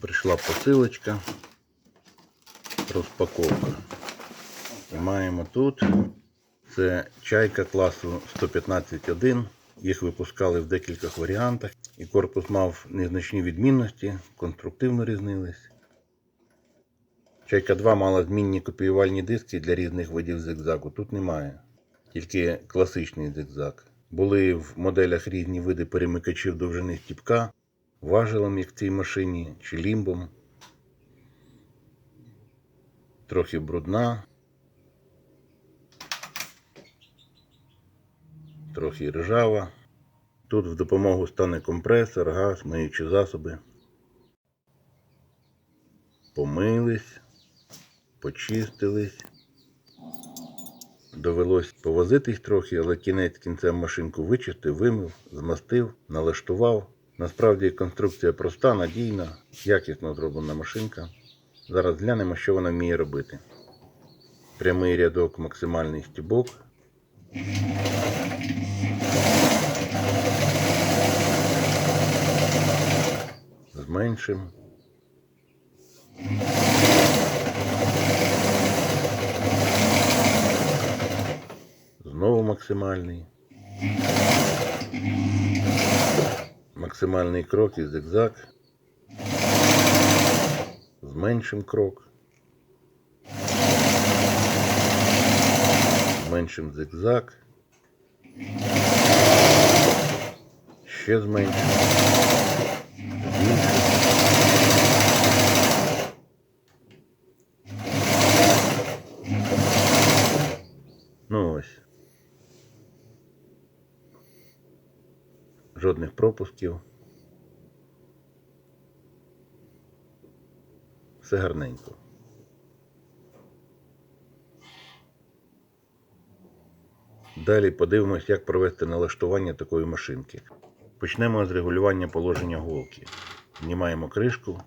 Прийшла посилочка. Розпаковка. Маємо тут. Це чайка класу 115.1. Їх випускали в декількох варіантах. І корпус мав незначні відмінності, конструктивно різнились. Чайка 2 мала змінні копіювальні диски для різних видів зигзагу. Тут немає. Тільки класичний зигзаг. Були в моделях різні види перемикачів довжини стіпка, важелом, як в цій машині, чи лімбом. Трохи брудна. Трохи ржава. Тут в допомогу стане компресор, газ, миючі засоби. Помились, почистились. Довелось повозитись трохи, але кінець кінцем машинку вичистив, вимив, змастив, налаштував. Насправді конструкція проста, надійна, якісно зроблена машинка. Зараз глянемо, що вона вміє робити. Прямий рядок, максимальний стібок. Зменшим. Знову максимальний. Максимальний крок і зигзаг. Зменшим крок. Зменшим зигзаг. Ще зменшим. Збільшим. Ну ось. Жодних пропусків. Все гарненько. Далі подивимось, як провести налаштування такої машинки. Почнемо з регулювання положення голки. Знімаємо кришку.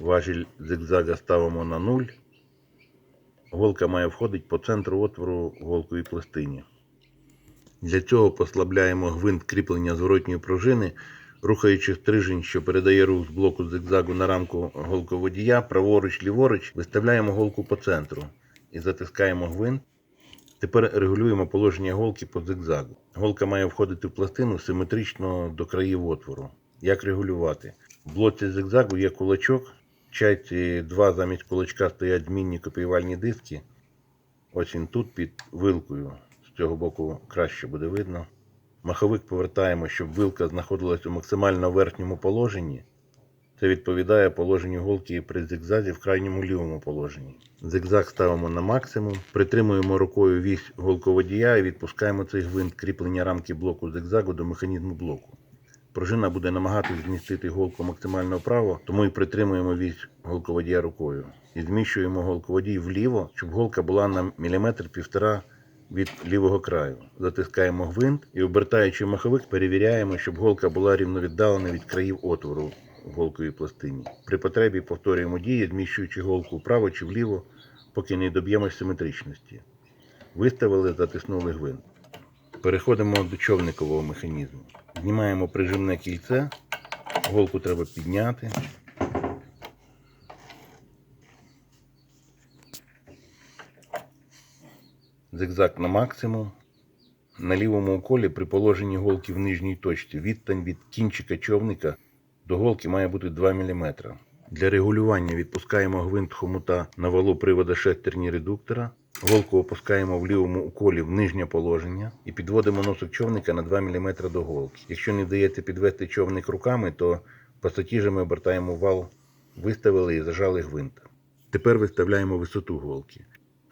Важіль зигзага ставимо на 0. Голка має входити по центру отвору голковій пластині. Для цього послабляємо гвинт кріплення зворотньої пружини, рухаючи стрижень, що передає рух з блоку зигзагу на рамку голководія, праворуч, ліворуч, виставляємо голку по центру і затискаємо гвинт. Тепер регулюємо положення голки по зигзагу. Голка має входити в пластину симетрично до країв отвору. Як регулювати? В блоці зигзагу є кулачок. В чайці 2 замість кулачка стоять змінні копіювальні диски. Ось він тут під вилкою. З цього боку краще буде видно. Маховик повертаємо, щоб вилка знаходилась у максимально верхньому положенні. Це відповідає положенню голки при зигзазі в крайньому лівому положенні. Зигзаг ставимо на максимум, притримуємо рукою вісь голководія і відпускаємо цей гвинт кріплення рамки блоку зигзагу до механізму блоку. Пружина буде намагатись змістити голку максимально вправо, тому і притримуємо вісь голководія рукою. І зміщуємо голководій вліво, щоб голка була на міліметр півтора від лівого краю. Затискаємо гвинт і, обертаючи маховик, перевіряємо, щоб голка була рівновіддалена від країв отвору в голковій пластині. При потребі повторюємо дії, зміщуючи голку вправо чи вліво, поки не доб'ємось симетричності. Виставили, затиснули гвинт. Переходимо до човникового механізму. Знімаємо прижимне кільце, голку треба підняти. Зигзаг на максимум. На лівому уколі при положенні голки в нижній точці відстань від кінчика човника до голки має бути 2 мм. Для регулювання відпускаємо гвинт хомута на валу привода шестерні редуктора. Голку опускаємо в лівому уколі в нижнє положення і підводимо носок човника на 2 мм до голки. Якщо не вдається підвести човник руками, то пасатіжами обертаємо вал, виставили і зажали гвинт. Тепер виставляємо висоту голки.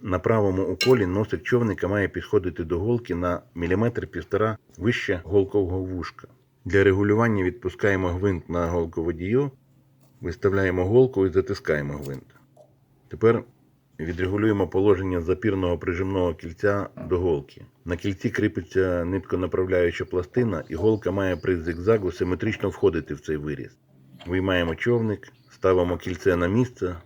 На правому уколі носик човника має підходити до голки на міліметр півтора вище голкового вушка. Для регулювання відпускаємо гвинт на голководію, виставляємо голку і затискаємо гвинт. Тепер відрегулюємо положення запірного прижимного кільця до голки. На кільці кріпиться нитконаправляюча пластина, і голка має при зигзагу симетрично входити в цей виріз. Виймаємо човник, ставимо кільце на місце.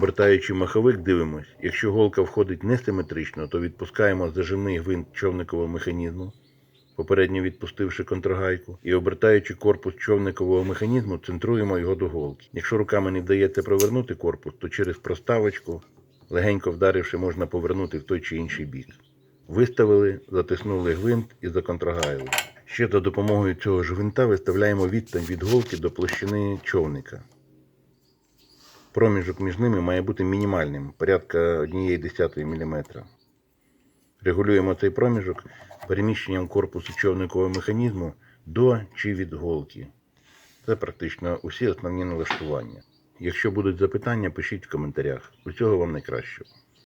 Обертаючи маховик, дивимось. Якщо голка входить несиметрично, то відпускаємо зажимний гвинт човникового механізму. попередньо відпустивши контрагайку, і обертаючи корпус човникового механізму, центруємо його до голки. Якщо руками не вдається провернути корпус, то через проставочку, легенько вдаривши, можна повернути в той чи інший бік. Виставили, затиснули гвинт і законтрагайли. Ще за допомогою цього ж гвинта виставляємо відстань від голки до площини човника. Проміжок між ними має бути мінімальним, порядка 1,1 мм. Регулюємо цей проміжок переміщенням корпусу човникового механізму до чи від голки. Це практично усі основні налаштування. Якщо будуть запитання, пишіть в коментарях. Усього вам найкращого.